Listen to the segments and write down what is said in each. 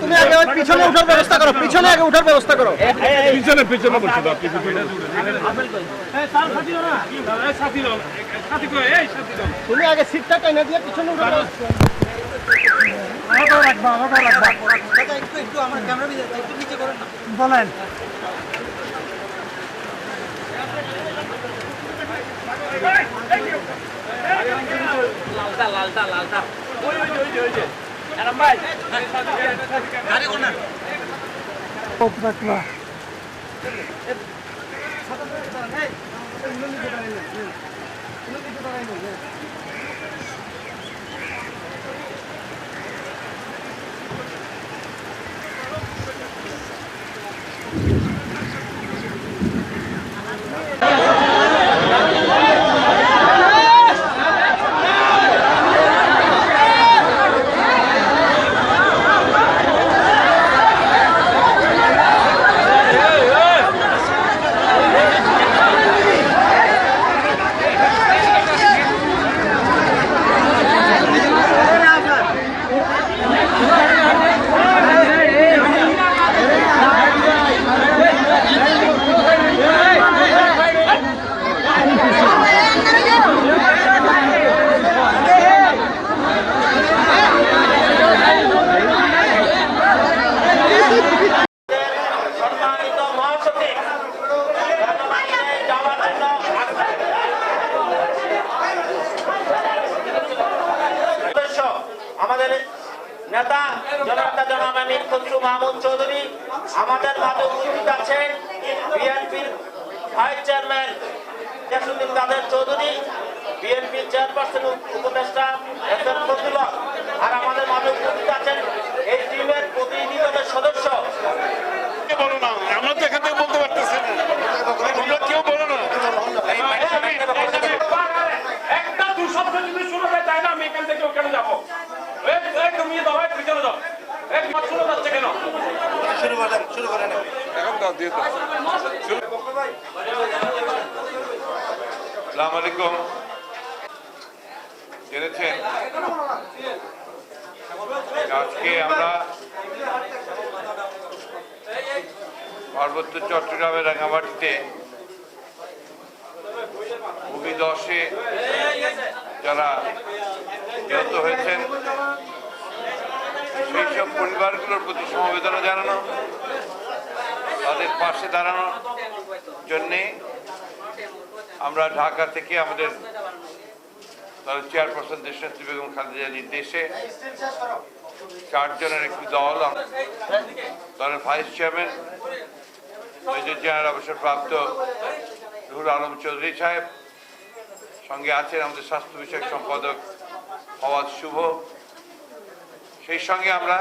তুমি আগে পিছনে উঠার ব্যবস্থা করো পিছনে আগে উঠার ব্যবস্থা করো। পিছনে পিছনে আপনি তুমি আগে সিটটা টাইনা দিয়ে পিছনে উঠার বলেন। লালটা লালটা লালটা সম্মানিত মহাসচিব যাওয়ার জন্য সদস্য আমাদের নেতা জনতা জনাব আমির মাহমুদ চৌধুরী। আমাদের মাঝে উপস্থিত আছেন বিএনপির vice chairman Jasuddin Kader Chowdhury, BNP chairperson উপদেষ্টা এস এম আর আমাদের মাঝে উপস্থিত আছেন এই টিমের প্রতিনিধি দলের সদস্য আজকে আমরা পার্বত্য চট্টগ্রামের রাঙামাটিতে ভূমি দশে যারা নিহত হয়েছেন, সেই সব পরিবারগুলোর প্রতি সমবেদনা জানানো, তাদের পাশে দাঁড়ানোর জন্যে আমরা ঢাকা থেকে আমাদের দলের চেয়ারপারসন দেশনেত্রী বেগম খালেদা নির্দেশে চারজনের একটি দল দলের ভাইস চেয়ারম্যান মেজর জেনারেল অবসরপ্রাপ্ত রুহুল আলম চৌধুরী সাহেব, সঙ্গে আছেন আমাদের স্বাস্থ্য বিষয়ক সম্পাদক ফওয়াজ শুভ। সেই সঙ্গে আমরা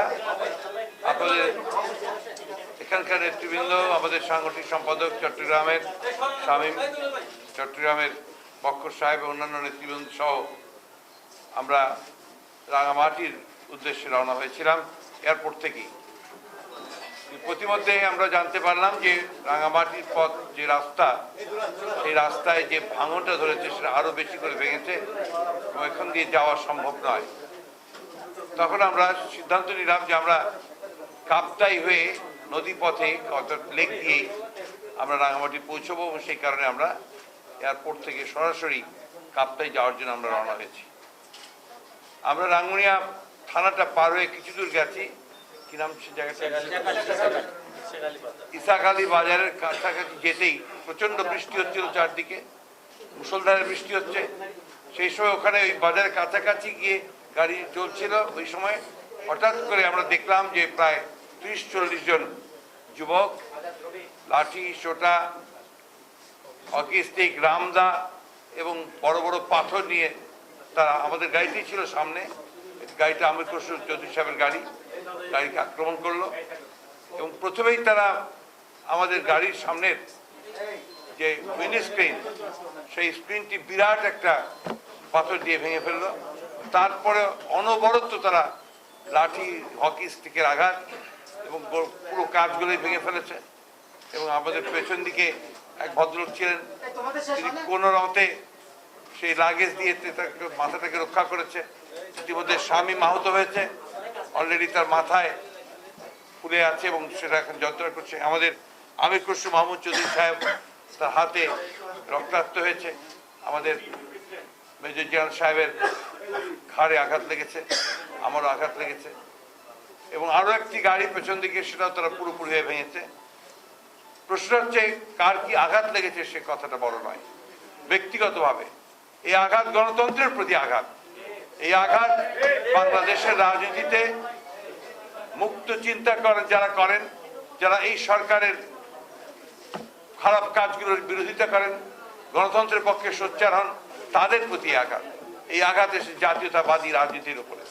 আপনাদের এখানকার নেতৃবৃন্দ, আমাদের সাংগঠনিক সম্পাদক চট্টগ্রামের শামীম চট্টগ্রামের বক্কর সাহেব অন্যান্য নেতৃবৃন্দ সহ আমরা রাঙামাটির উদ্দেশ্যে রওনা হয়েছিলাম এয়ারপোর্ট থেকেই প্রতিমধ্যে আমরা জানতে পারলাম যে রাঙামাটির পথ যে রাস্তা, সেই রাস্তায় যে ভাঙনটা ধরেছে সেটা আরও বেশি করে ভেঙেছে এবং এখান দিয়ে যাওয়া সম্ভব নয়। তখন আমরা সিদ্ধান্ত নিলাম যে আমরা কাপ্তাই হয়ে নদী পথে অর্থাৎ লেক দিয়ে আমরা রাঙামাটি পৌঁছবো এবং সেই কারণে আমরা এয়ারপোর্ট থেকে সরাসরি কাপ্তাই যাওয়ার জন্য আমরা রওনা হয়েছি। আমরা রাঙ্গুনিয়া থানাটা পার হয়ে কিছু দূর গেছি। কি নাম সে জায়গাটা? ইসাখালী বাজারের কাছাকাছি যেতেই প্রচণ্ড বৃষ্টি হচ্ছিল চারদিকে। মুসলধারে বৃষ্টি হচ্ছে। সেই সময় ওখানে ওই বাজারের কাছাকাছি গিয়ে গাড়ি চলছিল। ওই সময় হঠাৎ করে আমরা দেখলাম যে প্রায় ত্রিশ চল্লিশ জন যুবক লাঠি সোটা হকি স্টিক রামদা এবং বড় বড় পাথর নিয়ে তারা আমাদের গাড়িতেই ছিল সামনে। গাড়িটা আমির খসরু চৌধুরী সাহেবের গাড়ি গাড়িকে আক্রমণ করল। এবং প্রথমেই তারা আমাদের গাড়ির সামনের যে উইন্ড স্ক্রিন সেই স্ক্রিনটি বিরাট একটা পাথর দিয়ে ভেঙে ফেলল। তারপরে অনবরত তারা লাঠি হকি স্টিকের আঘাত এবং পুরো কাজগুলোই ভেঙে ফেলেছে। এবং আমাদের পেছন দিকে এক ভদ্রলোক ছিলেন তিনি কোনো রমতে সেই লাগেজ দিয়ে তাকে মাথাটাকে রক্ষা করেছে। ইতিমধ্যে স্বামী মাহত হয়েছে। অলরেডি তার মাথায় ফুলে আছে এবং সেটা এখন যন্ত্রণা করছে। আমাদের আমির খসরু মাহমুদ চৌধুরী সাহেব তার হাতে রক্তাক্ত হয়েছে। আমাদের মেজর জেনারেল সাহেবের ঘাড়ে আঘাত লেগেছে, আমারও আঘাত লেগেছে। এবং আরও একটি গাড়ি পেছন দিকে, সেটাও তারা পুরোপুরি হয়ে ভেঙেছে। প্রশ্ন হচ্ছে, কার কি আঘাত লেগেছে সে কথাটা বড় নয়। ব্যক্তিগতভাবে, এই আঘাত গণতন্ত্রের প্রতি আঘাত। এই আঘাত বাংলাদেশের রাজনীতিতে মুক্ত চিন্তা করেন, যারা করেন, যারা এই সরকারের খারাপ কাজগুলোর বিরোধিতা করেন, গণতন্ত্রের পক্ষে সোচ্চার হন, তাদের প্রতি আঘাত। এই আঘাত এসে জাতীয়তাবাদী রাজনীতির উপরে।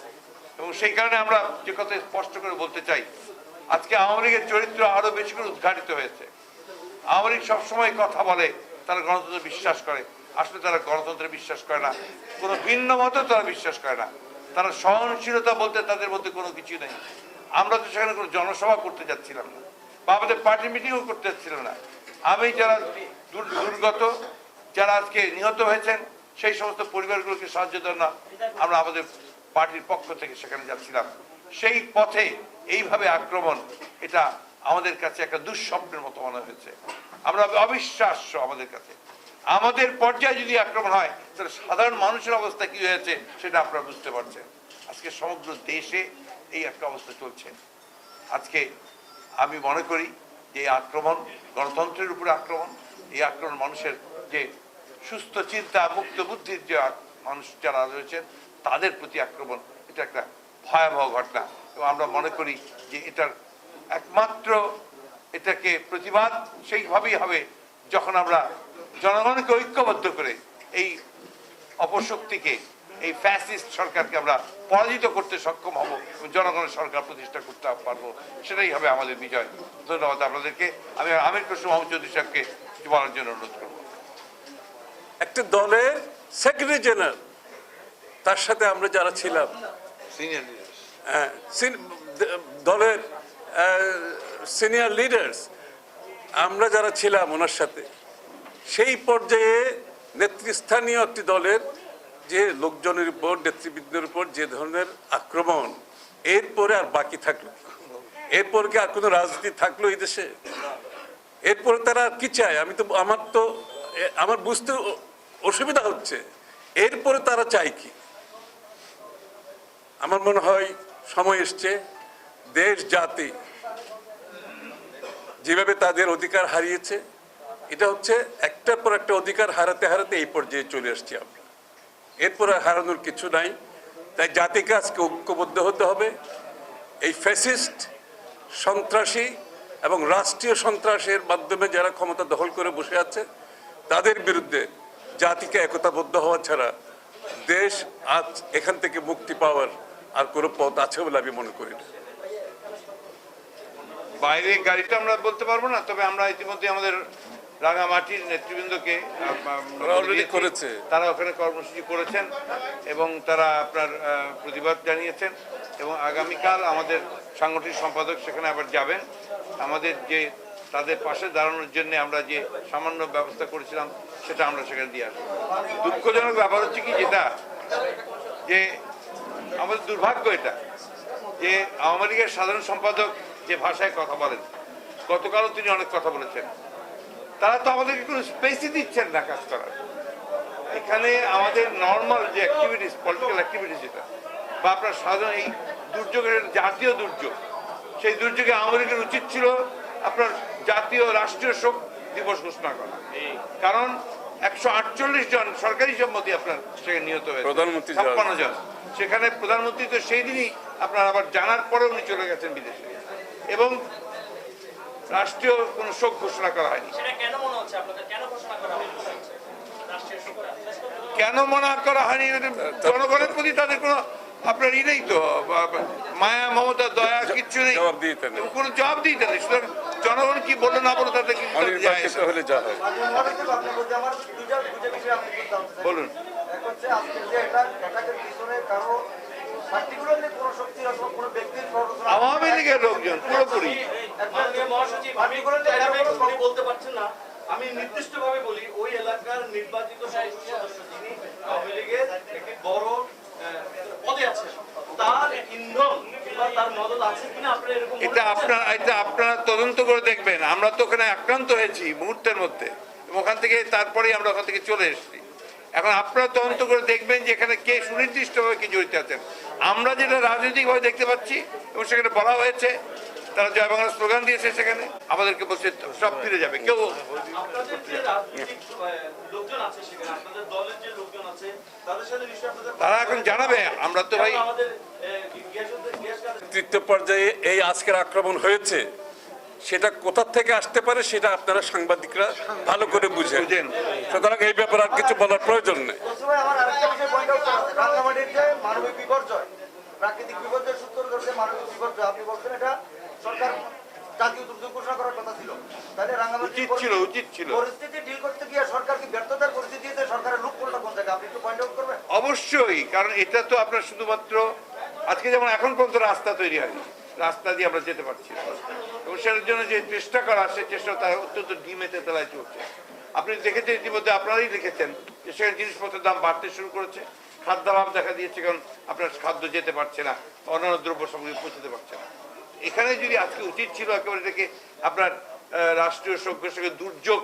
এবং সেই কারণে আমরা যে কথা স্পষ্ট করে বলতে চাই, আজকে আওয়ামী লীগের চরিত্র আরও বেশি করে উদ্ঘাটিত হয়েছে। আওয়ামী লীগ সবসময় কথা বলে, তারা গণতন্ত্র বিশ্বাস করে। আসলে তারা গণতন্ত্রে বিশ্বাস করে না। কোনো ভিন্ন মতো তারা বিশ্বাস করে না। তারা সহনশীলতা বলতে তাদের মধ্যে কোনো কিছু নেই। আমরা তো সেখানে কোনো জনসভা করতে যাচ্ছিলাম না, বা আমাদের পার্টি মিটিংও করতে যাচ্ছিলাম না। আমি যারা দুর্গত, যারা আজকে নিহত হয়েছেন, সেই সমস্ত পরিবারগুলোকে সাহায্য দেন না আমরা আমাদের পার্টির পক্ষ থেকে সেখানে যাচ্ছিলাম। সেই পথে এইভাবে আক্রমণ, এটা আমাদের কাছে একটা দুঃস্বপ্নের মতো মনে হয়েছে। আমরা অবিশ্বাস্য আমাদের কাছে। আমাদের পর্যায়ে যদি আক্রমণ হয়, তাহলে সাধারণ মানুষের অবস্থা কি হয়েছে সেটা আপনারা বুঝতে পারছেন। আজকে সমগ্র দেশে এই একটা অবস্থা চলছে। আজকে আমি মনে করি যে আক্রমণ, গণতন্ত্রের উপরে আক্রমণ, এই আক্রমণ মানুষের যে সুস্থ চিন্তা, মুক্ত বুদ্ধির যে মানুষ যারা রয়েছেন, তাদের প্রতি আক্রমণ, এটা একটা ভয়াবহ ঘটনা। এবং আমরা মনে করি যে এটার একমাত্র এটাকে প্রতিবাদ সেইভাবেই হবে যখন আমরা জনগণকে ঐক্যবদ্ধ করে এই অপশক্তিকে এই ফ্যাসিস্ট সরকারকে আমরা পরাজিত করতে সক্ষম হব জনগণের সরকার প্রতিষ্ঠা করতে পারব সেটাই হবে আমাদের বিজয়। ধন্যবাদ আপনাদেরকে। আমি আমির কসুম মোহাম্মদ চৌধুরী সাহেবকে বলার জন্য অনুরোধ করব। একটা দলের সেক্রেটারি জেনারেল তার সাথে আমরা যারা ছিলাম সিনিয়র দ- দলের সিনিয়র লিডার্স আমরা যারা ছিলাম ওনার সাথে, সেই পর্যায়ে নেতৃস্থানীয় একটি দলের যে লোকজনের উপর, নেতৃবৃন্দের উপর যে ধরনের আক্রমণ, এরপরে আর বাকি থাকল এরপর কি আর কোনো রাজনীতি থাকল এই দেশে? এরপরে তারা কি চায়? আমি তো, আমার তো আমার বুঝতে অসুবিধা হচ্ছে। এরপরে তারা চায় কি? আমার মনে হয় সময় এসছে। দেশ জাতি যেভাবে তাদের অধিকার হারিয়েছে, এটা হচ্ছে একটার পর একটা অধিকার হারাতে হারাতে এই পর্যায়ে চলে আসছি আমরা। এরপর হারানোর কিছু নাই। তাই জাতিকে আজকে ঐক্যবদ্ধ হতে হবে। এই ফ্যাসিস্ট সন্ত্রাসী এবং রাষ্ট্রীয় সন্ত্রাসের মাধ্যমে যারা ক্ষমতা দখল করে বসে আছে, তাদের বিরুদ্ধে জাতিকে একতাবদ্ধ হওয়া ছাড়া দেশ আজ এখান থেকে মুক্তি পাওয়ার আর কোনো পথ আছে বলে আমি মনে করি না। বাইরে গাড়িটা আমরা বলতে পারব না তবে আমরা ইতিমধ্যে আমাদের রাঙামাটির নেতৃবৃন্দকে। করেছে। তারা ওখানে কর্মসূচি করেছেন এবং তারা আপনার প্রতিবাদ জানিয়েছেন এবং আগামীকাল আমাদের সাংগঠনিক সম্পাদক সেখানে আবার যাবেন আমাদের যে তাদের পাশে দাঁড়ানোর জন্য আমরা যে সামান্য ব্যবস্থা করেছিলাম সেটা আমরা সেখানে দিয়ে আসব দুঃখজনক ব্যাপার হচ্ছে কি যেটা যে আমাদের দুর্ভাগ্য এটা যে আওয়ামী লীগের সাধারণ সম্পাদক যে ভাষায় কথা বলেন। গতকালও তিনি অনেক কথা বলেছেন। তারা তো আমাদেরকে কোনো স্পেসই দিচ্ছেন না কাজ করার। এখানে আমাদের নর্মাল যে অ্যাক্টিভিটিস পলিটিক্যাল অ্যাক্টিভিটিস যেটা বা আপনার সাধারণ এই দুর্যোগের জাতীয় দুর্যোগ সেই দুর্যোগে লীগের উচিত ছিল আপনার জাতীয় রাষ্ট্রীয় শোক দিবস ঘোষণা করা। কারণ একশো আটচল্লিশ জন সরকারি সম্মতি আপনার সেখানে নিহত হয়েছে। প্রধানমন্ত্রী ছাপ্পান্ন জন। সেখানে প্রধানমন্ত্রী তো সেই দিনই আপনার আবার জানার পরে উনি চলে গেছেন বিদেশে। এবং রাষ্ট্রীয় কোনো শোক ঘোষণা করা হয়নি। কেন মনে হচ্ছে আপনাদের? কেন ঘোষণা করা হয়েছে রাষ্ট্রীয় শোকটা কেন মনা করা হয়নি? জনগণের প্রতি তাদের কোনো আপনার ই নেই তো মায়া মমতা দয়া কিচ্ছু নেই। জবাব দিতে নেই। কোনো জবাব দিতে নেই সুতরাং জনগণ কি বলে না বলে তাদের বলুন। আওয়ামী লীগের লোকজন পুরোপুরি। বলতে পারছেন না। আমি নির্দিষ্টভাবে বলি ওই এলাকার নির্বাচিত সদস্য যিনি আওয়ামী লীগের একটি বড় পদে আছেন তার ইন্ধন আছে আপনারা এটা করছেন? আপনার এটা আপনারা তদন্ত করে দেখবেন। আমরা তো ওখানে আক্রান্ত হয়েছি মুহূর্তের মধ্যে। ওখান থেকে তারপরেই আমরা ওখান থেকে চলে এসেছি। এখন আপনারা তদন্ত করে দেখবেন যে এখানে কে সুনির্দিষ্টভাবে কি জড়িত আছেন। আমরা যেটা রাজনৈতিকভাবে দেখতে পাচ্ছি এবং সেখানে বলা হয়েছে তারা জয় বাংলা স্লোগান দিয়েছে সেখানে আমাদেরকে বলছে সব ফিরে যাবে কেউ আপনাদের যে রাজনৈতিক আহ, লোকজন আছে সেখানে আপনাদের দলের যে লোকজন আছে তাদের সাথে নিশ্চয়ই আপনাদের তারা এখন জানাবে আমরা তো ভাই তৃতীয় পর্যায়ে এই আজকের আক্রমণ হয়েছে। সেটা কোথা থেকে আসতে পারে সেটা আপনারা সাংবাদিকরা ভালো করে বুঝেন। সুতরাং এই ব্যাপারে আর কিছু বলার প্রয়োজন নেই। প্রাকৃতিক বিপর্যয় সূত্র ধরে মানবিক বিপর্যয়। আপনি বলছেন এটা সরকার জাতীয় দুর্যোগ ঘোষণা করার কথা ছিল। তাহলে ছিল, উচিত ছিল। পরিস্থিতি ডিল করতে গিয়ে সরকার কি ব্যর্থতার পরিস্থিতিতে সরকারের কোনটা কোন জায়গায়? আপনি একটু পয়েন্ট আউট করবেন? অবশ্যই কারণ এটা তো আপনার শুধুমাত্র আজকে যেমন এখন পর্যন্ত রাস্তা তৈরি হয়নি। রাস্তা দিয়ে আমরা যেতে পারছি না। এবং সেটার জন্য যে চেষ্টা করা সে চেষ্টা তার অত্যন্ত ডিমেতে তেলায় চলছে। আপনি দেখেছেন ইতিমধ্যে আপনারাই লিখেছেন যে সেখানে জিনিসপত্রের দাম বাড়তে শুরু করেছে। খাদ্যাভাব দেখা দিয়েছে কারণ আপনার খাদ্য যেতে পারছে না অন্যান্য দ্রব্য সামগ্রী পৌঁছতে পারছে না। এখানে যদি আজকে উচিত ছিল একেবারে এটাকে আপনার রাষ্ট্রীয় সভ্য সঙ্গে দুর্যোগ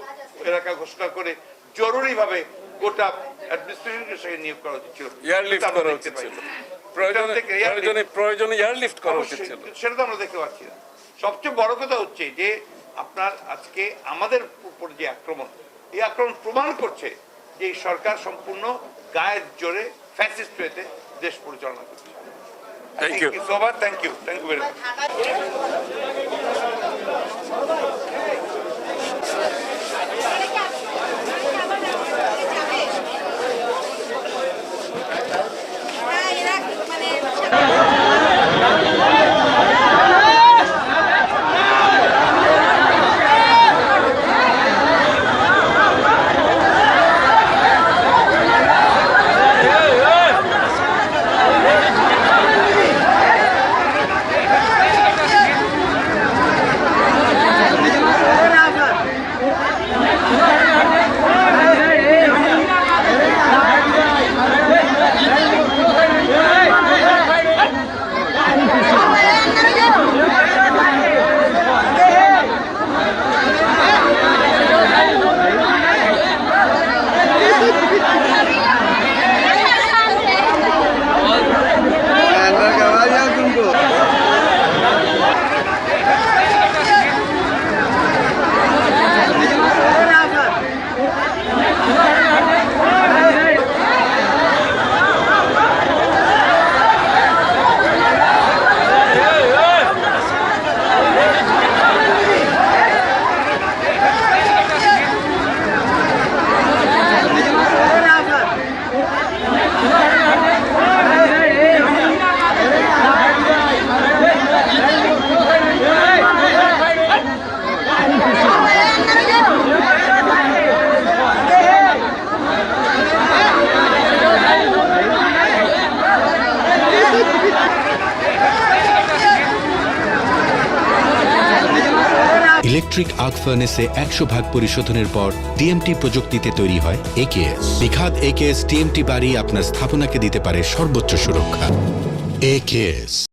এলাকা ঘোষণা করে জরুরিভাবে গোটা অ্যাডমিনিস্ট্রেশনকে সেখানে নিয়োগ করা উচিত ছিল। প্রয়োজনে প্রয়োজনে এয়ারলিফট করা উচিত ছিল। সেটা তো আমরা দেখতে পাচ্ছি না। সবচেয়ে বড় কথা হচ্ছে যে আপনার আজকে আমাদের উপর যে আক্রমণ এই আক্রমণ প্রমাণ করছে যে এই সরকার সম্পূর্ণ গায়ের জোরে ফ্যাসিস্ট হয়েতে দেশ পরিচালনা করছে। Thank you. So much thank you thank you very much electric arc ফার্নেসে একশো ভাগ পরিশোধনের পর টিএমটি প্রযুক্তিতে তৈরি হয় একেএস বিখাত একেএস টিএমটি বাড়ি আপনার স্থাপনাকে দিতে পারে সর্বোচ্চ সুরক্ষা। একেএস